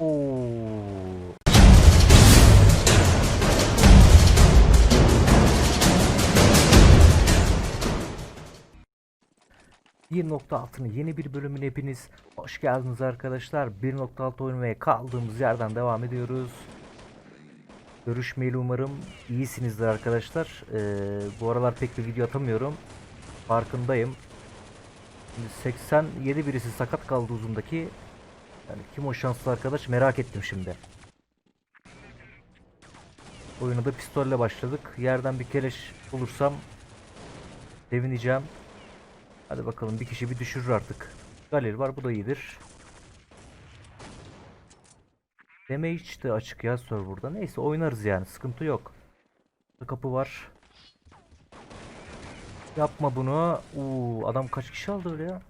Oo. ...1.6'nın yeni bir bölümüne hepiniz hoş geldiniz arkadaşlar. 1.6 oynamaya kaldığımız yerden devam ediyoruz. Görüşmeyeli umarım iyisinizdir arkadaşlar. Ee, bu aralar pek bir video atamıyorum. Farkındayım. Şimdi 87 birisi sakat kaldı uzundaki. Yani kim o şanslı arkadaş merak ettim şimdi. Oyuna da pistolle başladık. Yerden bir keleş bulursam sevineceğim. Hadi bakalım bir kişi bir düşürür artık. Galeri var bu da iyidir. Damage de açık ya serverda. Neyse oynarız yani sıkıntı yok. Kapı var. Yapma bunu. Uuu adam kaç kişi aldı öyle ya?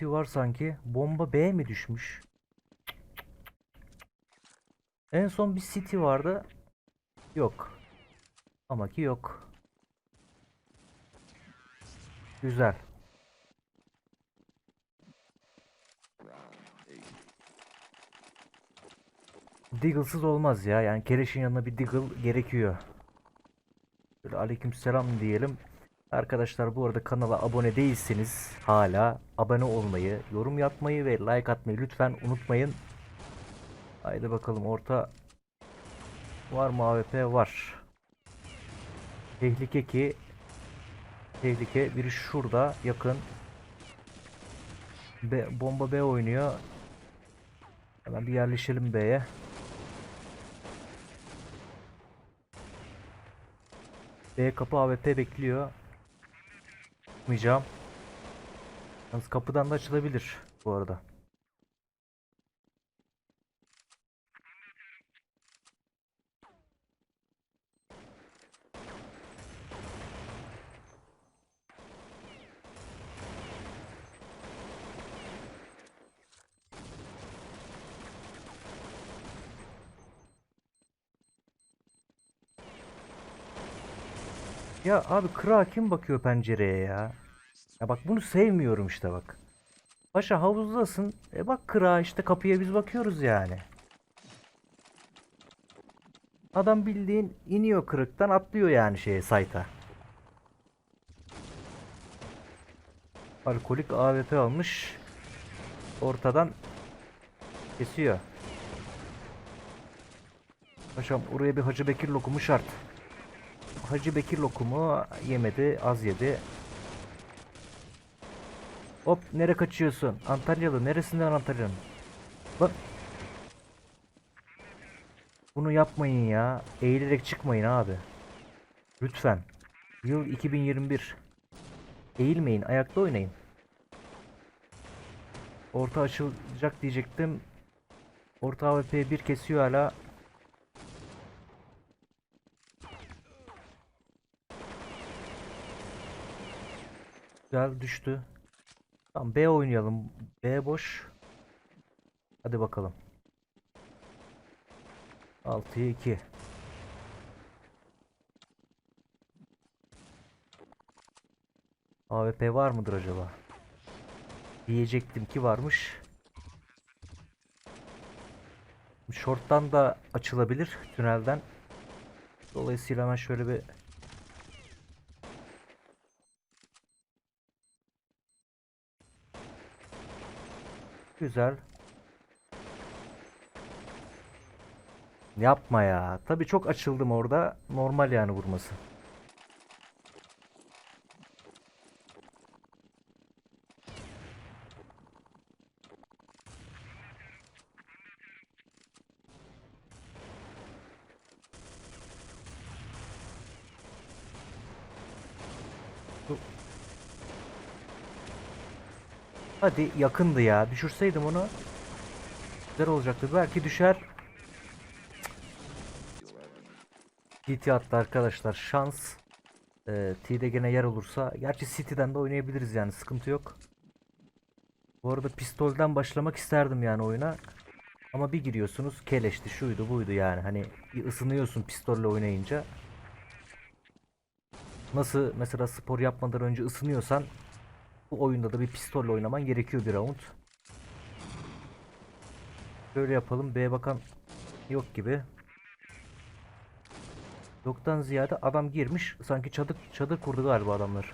City var sanki. Bomba B mi düşmüş? En son bir City vardı. Yok. Ama ki yok. Güzel. Deagle'sız olmaz ya. Yani Keleş'in yanına bir Deagle gerekiyor. Böyle aleykümselam diyelim. Arkadaşlar bu arada kanala abone değilseniz hala abone olmayı, yorum yapmayı ve like atmayı lütfen unutmayın. Haydi bakalım orta var mı AWP var. Tehlike ki tehlike biri şurada yakın. B, bomba B oynuyor. Hemen bir yerleşelim B'ye. B kapı AWP bekliyor. Çıkmayacağım. Yalnız kapıdan da açılabilir bu arada. Ya abi kıra kim bakıyor pencereye ya? Ya bak bunu sevmiyorum işte bak. Paşa havuzdasın. E bak kıra işte kapıya biz bakıyoruz yani. Adam bildiğin iniyor kırıktan atlıyor yani şeye sayta. Alkolik AWP almış. Ortadan kesiyor. Paşam oraya bir Hacı Bekir lokumu şart. Hacı Bekir lokumu yemedi, az yedi. Hop nere kaçıyorsun? Antalyalı neresinden Antalya'nın? Bak. Bunu yapmayın ya. Eğilerek çıkmayın abi. Lütfen. Yıl 2021. Eğilmeyin, ayakta oynayın. Orta açılacak diyecektim. Orta AWP 1 kesiyor hala. Güzel düştü. Tamam B oynayalım. B boş. Hadi bakalım. 6'ya 2. AWP var mıdır acaba? Diyecektim ki varmış. Short'tan da açılabilir tünelden. Dolayısıyla hemen şöyle bir Güzel. Yapma ya. Tabii çok açıldım orada. Normal yani vurması. Hadi yakındı ya. Düşürseydim onu. Güzel olacaktı. Belki düşer. TT attı arkadaşlar. Şans. Ee, T'de gene yer olursa. Gerçi City'den de oynayabiliriz yani. Sıkıntı yok. Bu arada pistolden başlamak isterdim yani oyuna. Ama bir giriyorsunuz keleşti şuydu buydu yani. Hani bir ısınıyorsun pistolle oynayınca. Nasıl mesela spor yapmadan önce ısınıyorsan bu oyunda da bir pistolle oynaman gerekiyor bir round. Böyle yapalım. B bakan yok gibi. Yoktan ziyade adam girmiş. Sanki çadır çadır kurdu galiba adamlar.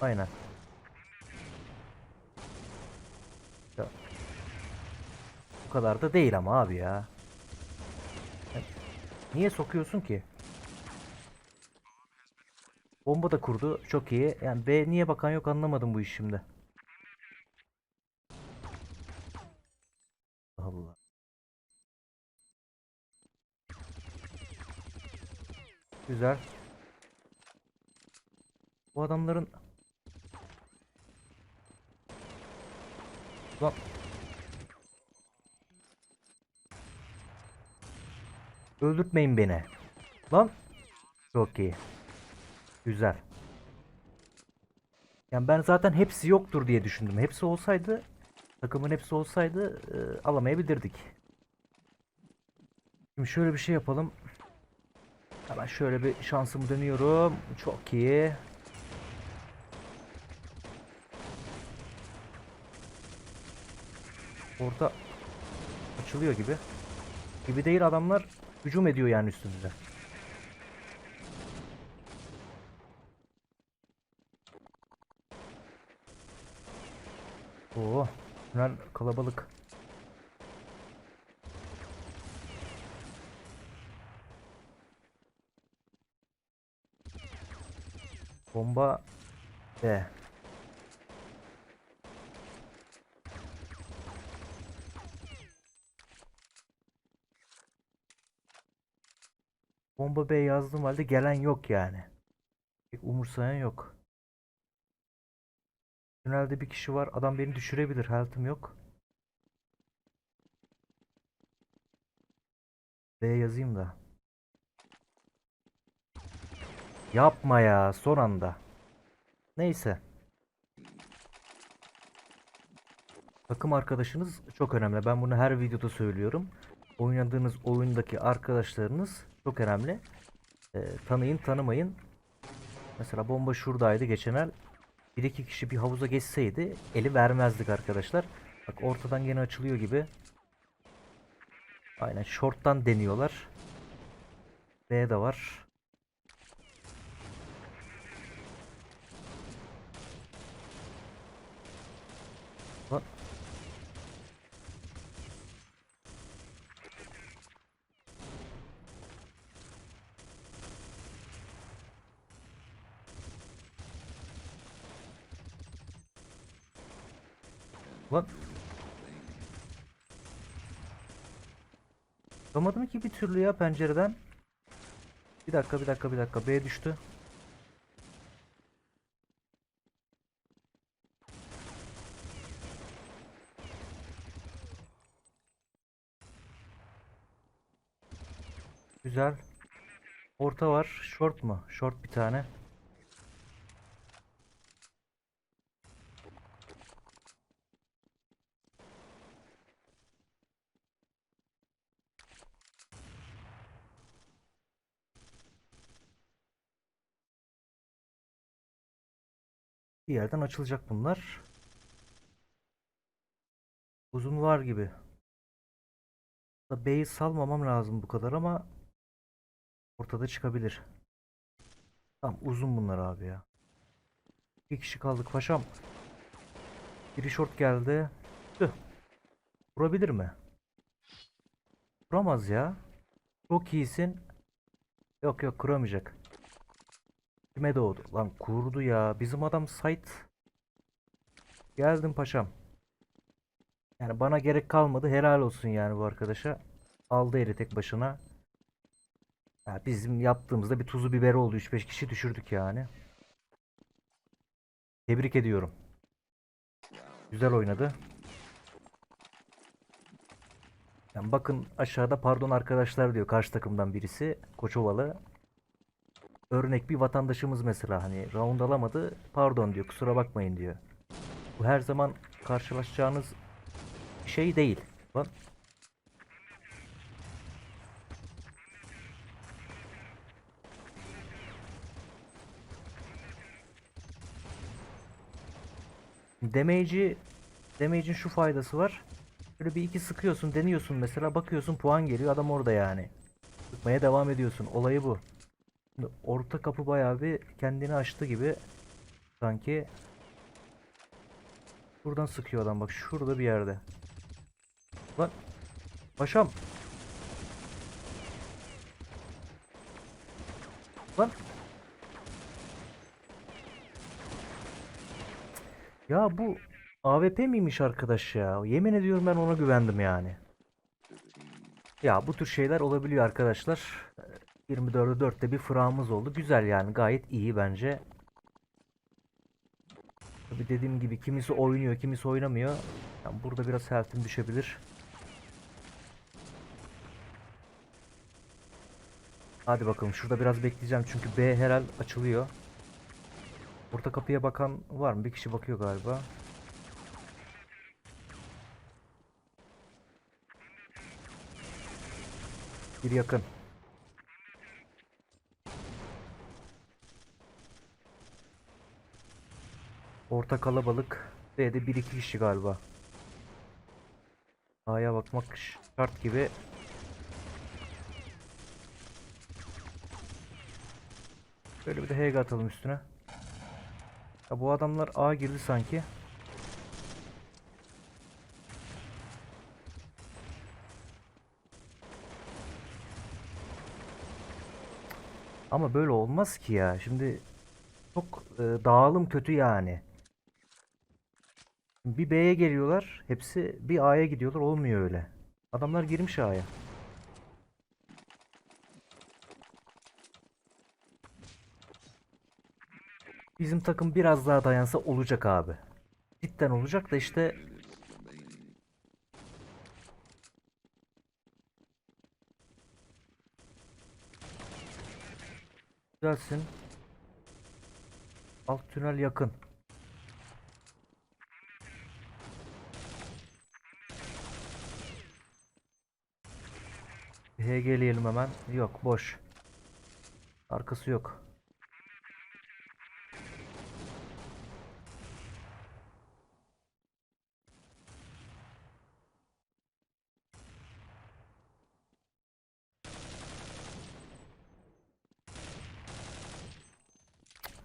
Aynen. Ya. Bu kadar da değil ama abi ya. Niye sokuyorsun ki? Bomba da kurdu. Çok iyi. Yani B niye bakan yok anlamadım bu iş şimdi. Allah. Güzel. Bu adamların Lan Öldürtmeyin beni. Lan çok iyi. Güzel. Yani ben zaten hepsi yoktur diye düşündüm. Hepsi olsaydı takımın hepsi olsaydı e, alamayabilirdik. Şimdi şöyle bir şey yapalım. Hemen şöyle bir şansımı dönüyorum. Çok iyi. Orada açılıyor gibi. Gibi değil adamlar hücum ediyor yani üstümüze. Oo, tünel kalabalık. Bomba B. Bomba B yazdığım halde gelen yok yani. Umursayan yok. Tünelde bir kişi var. Adam beni düşürebilir. Health'ım yok. B yazayım da. Yapma ya son anda. Neyse. Takım arkadaşınız çok önemli. Ben bunu her videoda söylüyorum. Oynadığınız oyundaki arkadaşlarınız çok önemli. Ee, tanıyın tanımayın. Mesela bomba şuradaydı geçen el. Bir iki kişi bir havuza geçseydi eli vermezdik arkadaşlar. Bak ortadan gene açılıyor gibi. Aynen short'tan deniyorlar. B de var. Lan. Lan. Çıkamadım ki bir türlü ya pencereden. Bir dakika bir dakika bir dakika B düştü. Güzel. Orta var. Short mu? Short bir tane. Bir yerden açılacak bunlar. Uzun var gibi. B'yi salmamam lazım bu kadar ama ortada çıkabilir. Tamam uzun bunlar abi ya. Bir kişi kaldık paşam. Biri short geldi. Tüh. Vurabilir mi? Vuramaz ya. Çok iyisin. Yok yok kuramayacak. Kime doğdu? Lan kurdu ya. Bizim adam site. Geldim paşam. Yani bana gerek kalmadı. Helal olsun yani bu arkadaşa. Aldı eli tek başına. Ya bizim yaptığımızda bir tuzu biberi oldu. 3-5 kişi düşürdük yani. Tebrik ediyorum. Güzel oynadı. Yani bakın aşağıda pardon arkadaşlar diyor karşı takımdan birisi. Koçovalı. Örnek bir vatandaşımız mesela hani round alamadı. Pardon diyor kusura bakmayın diyor. Bu her zaman karşılaşacağınız şey değil. Lan Damage'i Damage'in şu faydası var. Böyle bir iki sıkıyorsun, deniyorsun mesela, bakıyorsun puan geliyor, adam orada yani. Sıkmaya devam ediyorsun. Olayı bu. Orta kapı bayağı bir kendini açtı gibi sanki. Buradan sıkıyor adam bak şurada bir yerde. Lan paşam. Lan Ya bu AWP miymiş arkadaş ya? Yemin ediyorum ben ona güvendim yani. Ya bu tür şeyler olabiliyor arkadaşlar. Ee, 24'e 4'te bir fırağımız oldu. Güzel yani gayet iyi bence. Tabi dediğim gibi kimisi oynuyor kimisi oynamıyor. Yani burada biraz health'im düşebilir. Hadi bakalım şurada biraz bekleyeceğim çünkü B herhal açılıyor. Orta kapıya bakan var mı? Bir kişi bakıyor galiba. Bir yakın. Orta kalabalık. B'de bir iki kişi galiba. A'ya bakmak şart gibi. Böyle bir de HG atalım üstüne. Ya bu adamlar A girdi sanki. Ama böyle olmaz ki ya. Şimdi çok e, dağılım kötü yani. Bir B'ye geliyorlar. Hepsi bir A'ya gidiyorlar. Olmuyor öyle. Adamlar girmiş A'ya. Bizim takım biraz daha dayansa olacak abi. Cidden olacak da işte Güzelsin. Alt tünel yakın. HG'leyelim hemen. Yok boş. Arkası yok.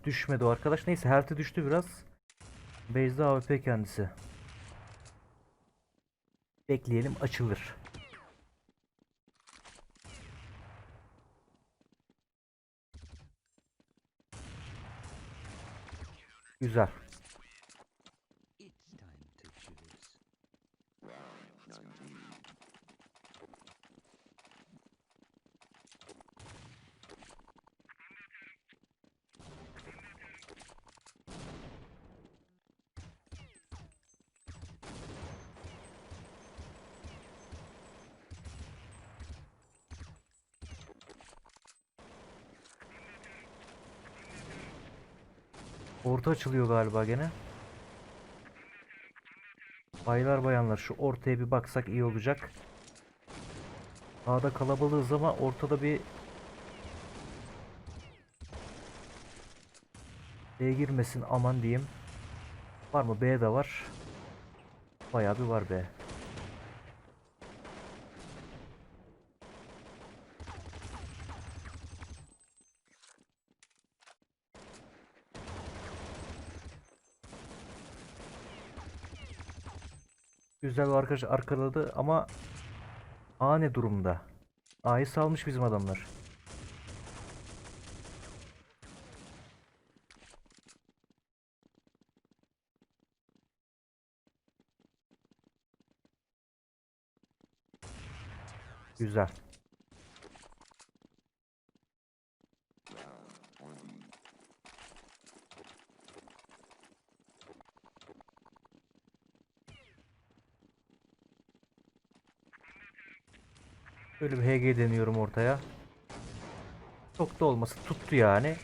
Düşmedi o arkadaş. Neyse health'i düştü biraz. Base'de AWP kendisi. Bekleyelim açılır. Güzel. Orta açılıyor galiba gene. Baylar bayanlar şu ortaya bir baksak iyi olacak. A'da kalabalığız ama ortada bir B girmesin aman diyeyim. Var mı? B de var. Bayağı bir var B. Güzel bir arkadaş arkaladı ama A ne durumda? A'yı salmış bizim adamlar. Güzel. Böyle bir HG deniyorum ortaya. Çok da olması tuttu yani.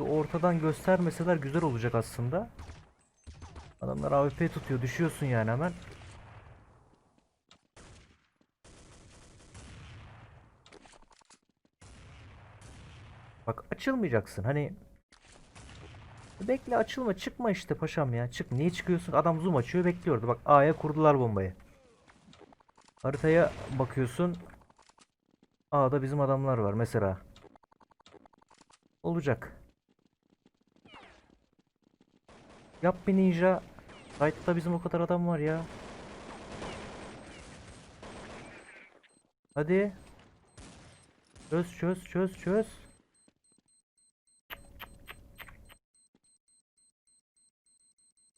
Ortadan göstermeseler güzel olacak aslında. Adamlar AWP tutuyor. Düşüyorsun yani hemen. Bak açılmayacaksın. Hani bekle açılma çıkma işte paşam ya. Çık. Niye çıkıyorsun? Adam zoom açıyor bekliyordu. Bak A'ya kurdular bombayı. Haritaya bakıyorsun. A'da bizim adamlar var mesela. Olacak. Yap bir ninja. Site'da bizim o kadar adam var ya. Hadi. Çöz çöz çöz çöz.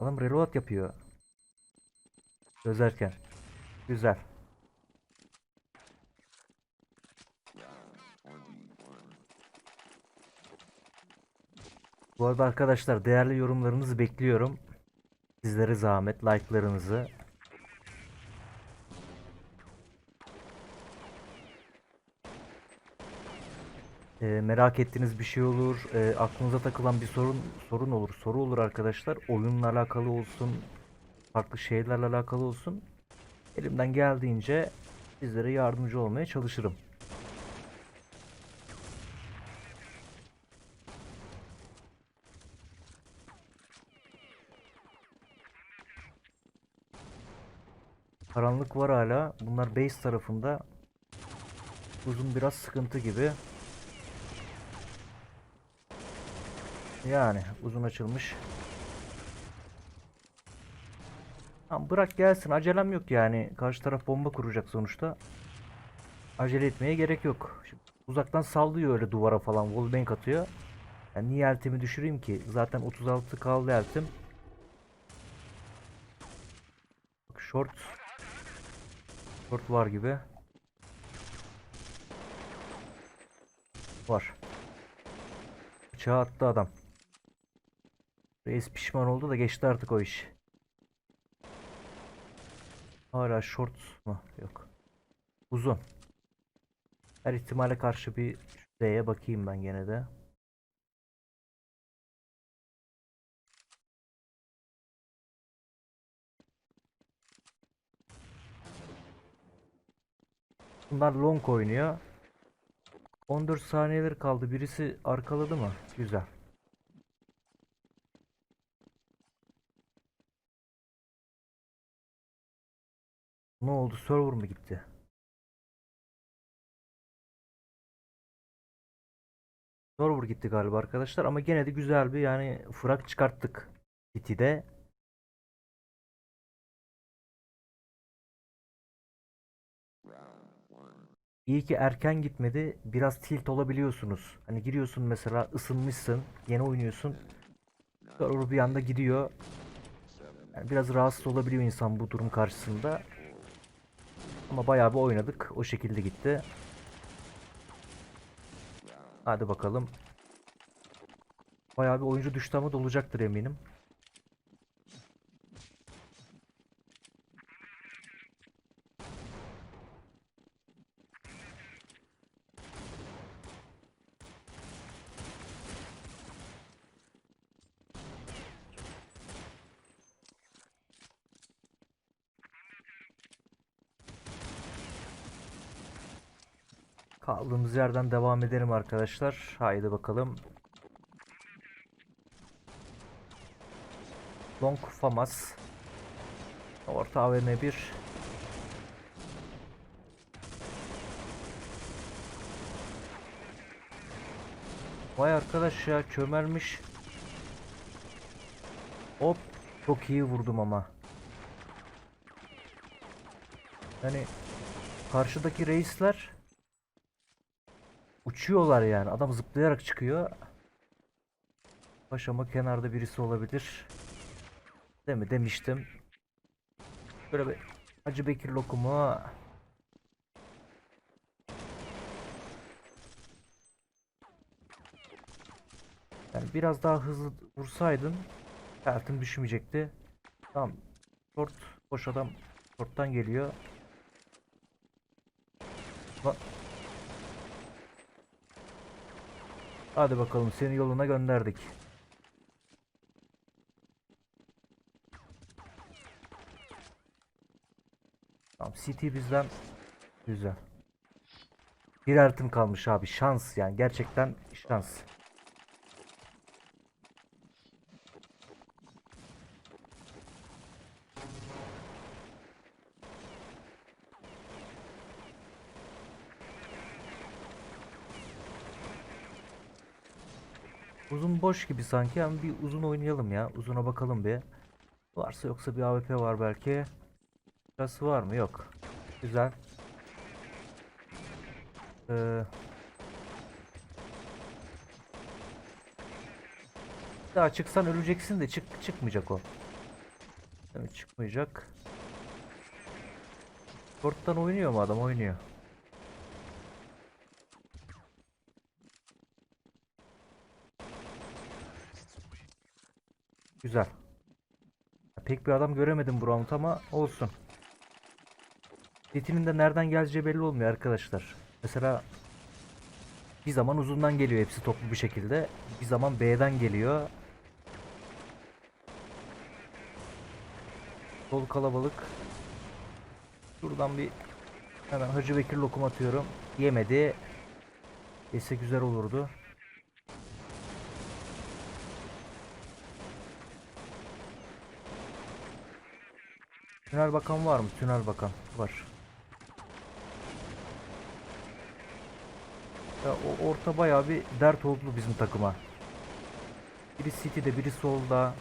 Adam reload yapıyor. Çözerken. Güzel. Bu arada arkadaşlar değerli yorumlarınızı bekliyorum. Sizlere zahmet like'larınızı. Ee, merak ettiğiniz bir şey olur, e, aklınıza takılan bir sorun sorun olur, soru olur arkadaşlar. Oyunla alakalı olsun, farklı şeylerle alakalı olsun. Elimden geldiğince sizlere yardımcı olmaya çalışırım. Karanlık var hala. Bunlar base tarafında. Uzun biraz sıkıntı gibi. Yani uzun açılmış. Tamam bırak gelsin. Acelem yok yani. Karşı taraf bomba kuracak sonuçta. Acele etmeye gerek yok. Şimdi uzaktan sallıyor öyle duvara falan. Wallbang atıyor. Yani niye eltimi düşüreyim ki? Zaten 36 kaldı eltim. Bak short. Short var gibi. Var. Bıçağı attı adam. Reis pişman oldu da geçti artık o iş. Hala short mu? Yok. Uzun. Her ihtimale karşı bir D'ye bakayım ben gene de. Bunlar long oynuyor. 14 saniyeler kaldı. Birisi arkaladı mı? Güzel. Ne oldu? Server mı gitti? Server gitti galiba arkadaşlar ama gene de güzel bir yani frak çıkarttık City'de. İyi ki erken gitmedi. Biraz tilt olabiliyorsunuz. Hani giriyorsun mesela ısınmışsın, yeni oynuyorsun. Server bir anda gidiyor. Yani biraz rahatsız olabiliyor insan bu durum karşısında. Ama bayağı bir oynadık. O şekilde gitti. Hadi bakalım. Bayağı bir oyuncu düştü ama dolacaktır eminim. Kaldığımız yerden devam edelim arkadaşlar. Haydi bakalım. Long Famas. Orta AVM 1. Vay arkadaş ya çömelmiş. Hop çok iyi vurdum ama. Yani karşıdaki reisler Uçuyorlar yani. Adam zıplayarak çıkıyor. Paşama kenarda birisi olabilir. Değil mi? Demiştim. Böyle bir Hacı Bekir lokumu. Yani biraz daha hızlı vursaydın Eltim düşmeyecekti. Tamam. Short boş adam Short'tan geliyor. Ba- Hadi bakalım seni yoluna gönderdik. Tamam CT bizden güzel. Bir artım kalmış abi şans yani gerçekten şans. Boş gibi sanki ama bir uzun oynayalım ya. Uzuna bakalım bir. Varsa yoksa bir AWP var belki. Burası var mı? Yok. Güzel. Ee, daha çıksan öleceksin de çık çıkmayacak o. Evet çıkmayacak. Short'tan oynuyor mu adam? Oynuyor. Güzel. Pek bir adam göremedim bu round ama olsun. City'nin de nereden geleceği belli olmuyor arkadaşlar. Mesela bir zaman uzundan geliyor hepsi toplu bir şekilde. Bir zaman B'den geliyor. Sol kalabalık. Şuradan bir hemen Hacı Bekir lokum atıyorum. Yemedi. Yese güzel olurdu. Tünel bakan var mı? Tünel bakan var. Ya o orta bayağı bir dert oldu bizim takıma. Biri City'de, biri solda.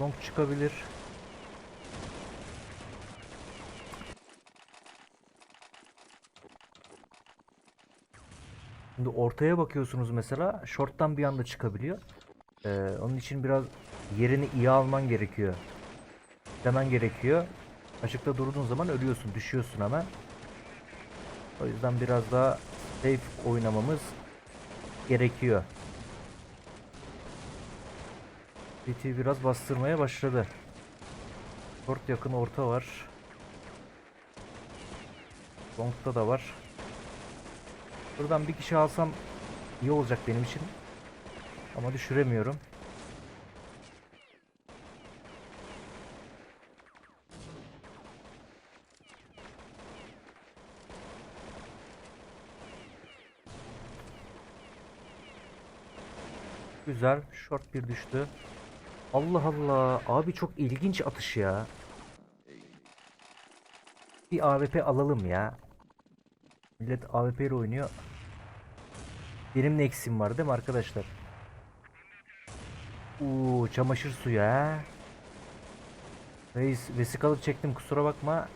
Long çıkabilir. Şimdi ortaya bakıyorsunuz mesela. Short'tan bir anda çıkabiliyor. Ee, onun için biraz yerini iyi alman gerekiyor. Demen gerekiyor. Açıkta durduğun zaman ölüyorsun, düşüyorsun hemen. O yüzden biraz daha safe oynamamız gerekiyor. BT biraz bastırmaya başladı. Short yakın orta var. Long'da da var. Buradan bir kişi alsam iyi olacak benim için. Ama düşüremiyorum. Güzel. Short bir düştü. Allah Allah. Abi çok ilginç atış ya. Bir AWP alalım ya. Millet AWP ile oynuyor. Benim ne eksim var değil mi arkadaşlar? Uuu çamaşır suyu ha. Reis vesikalık çektim kusura bakma.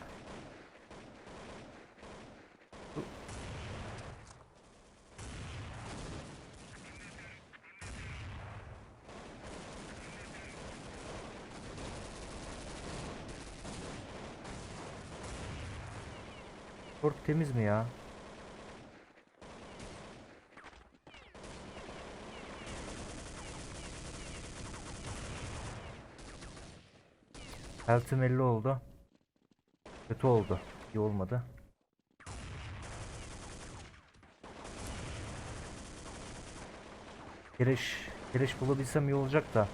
Port temiz mi ya? Eltim 50 oldu. Kötü oldu. İyi olmadı. Giriş, giriş bulabilsem iyi olacak da.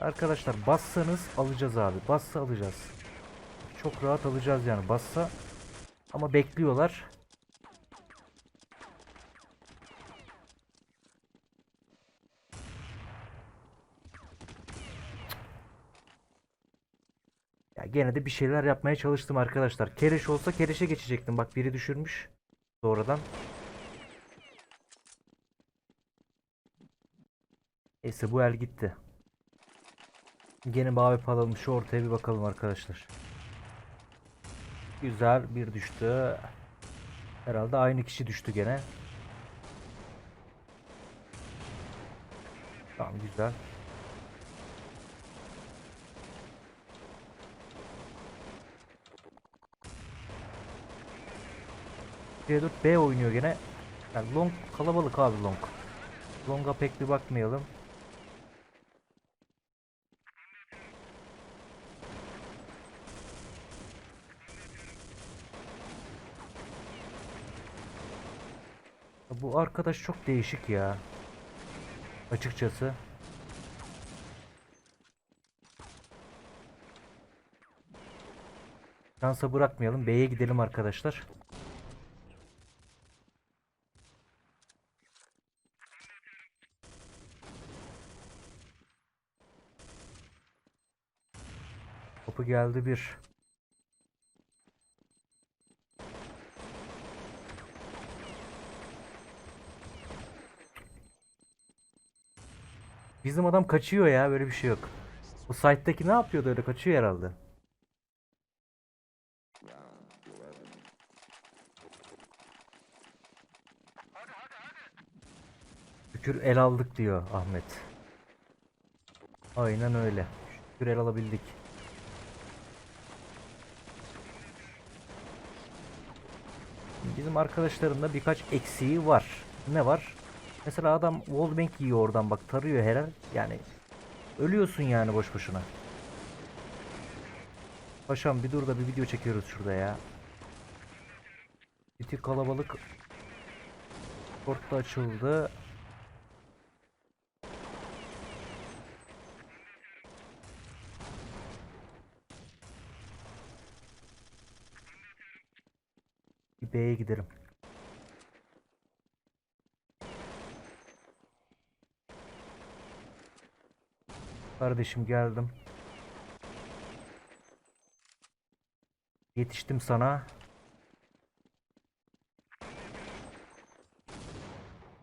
Arkadaşlar bassanız alacağız abi. Bassa alacağız. Çok rahat alacağız yani bassa. Ama bekliyorlar. Ya gene de bir şeyler yapmaya çalıştım arkadaşlar. Kereş olsa kereşe geçecektim. Bak biri düşürmüş. Sonradan. Neyse bu el gitti. Gene mavi alalım. Şu ortaya bir bakalım arkadaşlar. Güzel bir düştü. Herhalde aynı kişi düştü gene. Tamam güzel. C4 B oynuyor gene. Yani long kalabalık abi long. Long'a pek bir bakmayalım. Bu arkadaş çok değişik ya. Açıkçası. Şansa bırakmayalım. B'ye gidelim arkadaşlar. Kapı geldi bir. Bizim adam kaçıyor ya böyle bir şey yok. Bu site'daki ne yapıyordu öyle kaçıyor herhalde. Şükür el aldık diyor Ahmet. Aynen öyle. Şükür el alabildik. Bizim arkadaşların da birkaç eksiği var. Ne var? Mesela adam wallbang yiyor oradan bak tarıyor her an. Yani ölüyorsun yani boş boşuna. Paşam bir dur da bir video çekiyoruz şurada ya. Bitir kalabalık. Portta açıldı. Bir B'ye gidelim. Kardeşim geldim. Yetiştim sana.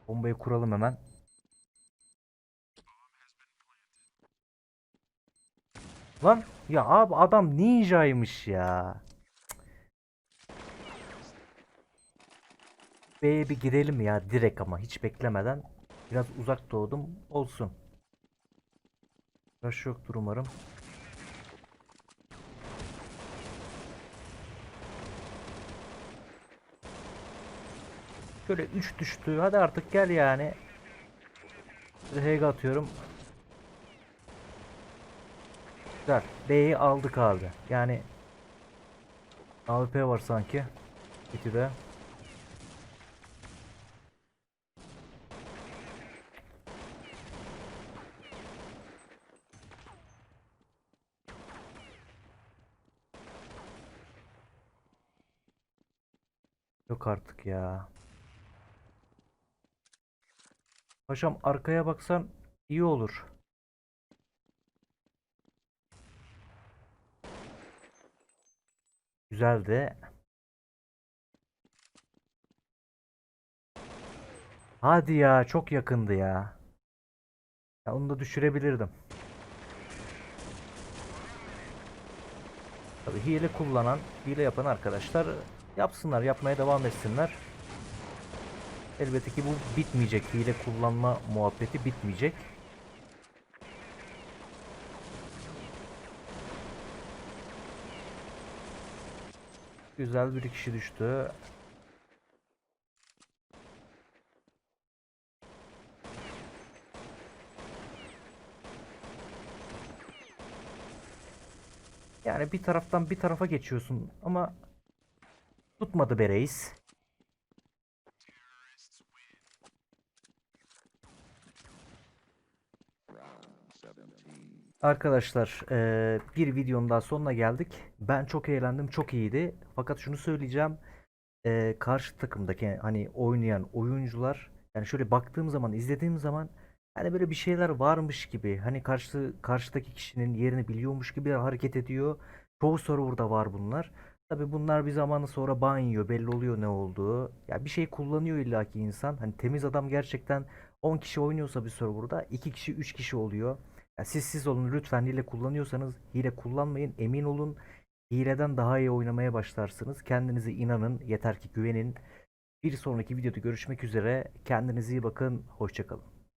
Bombayı kuralım hemen. Lan ya abi adam ninjaymış ya. B'ye bir girelim ya direkt ama hiç beklemeden. Biraz uzak doğdum olsun. Yaş yoktur umarım. Şöyle 3 düştü. Hadi artık gel yani. HG atıyorum. Güzel. B'yi aldık abi. Yani AWP var sanki. İkide. Yok artık ya. Paşam arkaya baksan iyi olur. Güzeldi. Hadi ya çok yakındı ya. Ya onu da düşürebilirdim. Tabii hile kullanan, hile yapan arkadaşlar yapsınlar, yapmaya devam etsinler. Elbette ki bu bitmeyecek. Hile kullanma muhabbeti bitmeyecek. Güzel bir kişi düştü. Yani bir taraftan bir tarafa geçiyorsun ama tutmadı be reis. Arkadaşlar eee, bir videonun daha sonuna geldik. Ben çok eğlendim, çok iyiydi. Fakat şunu söyleyeceğim. Eee, karşı takımdaki hani oynayan oyuncular yani şöyle baktığım zaman, izlediğim zaman hani böyle bir şeyler varmış gibi hani karşı karşıdaki kişinin yerini biliyormuş gibi hareket ediyor. Çoğu serverda var bunlar. Tabi bunlar bir zamanı sonra ban belli oluyor ne olduğu. Ya bir şey kullanıyor illaki insan. Hani temiz adam gerçekten 10 kişi oynuyorsa bir serverda 2 kişi 3 kişi oluyor. Ya siz siz olun lütfen hile kullanıyorsanız hile kullanmayın emin olun hileden daha iyi oynamaya başlarsınız. Kendinize inanın yeter ki güvenin. Bir sonraki videoda görüşmek üzere. Kendinize iyi bakın. Hoşçakalın.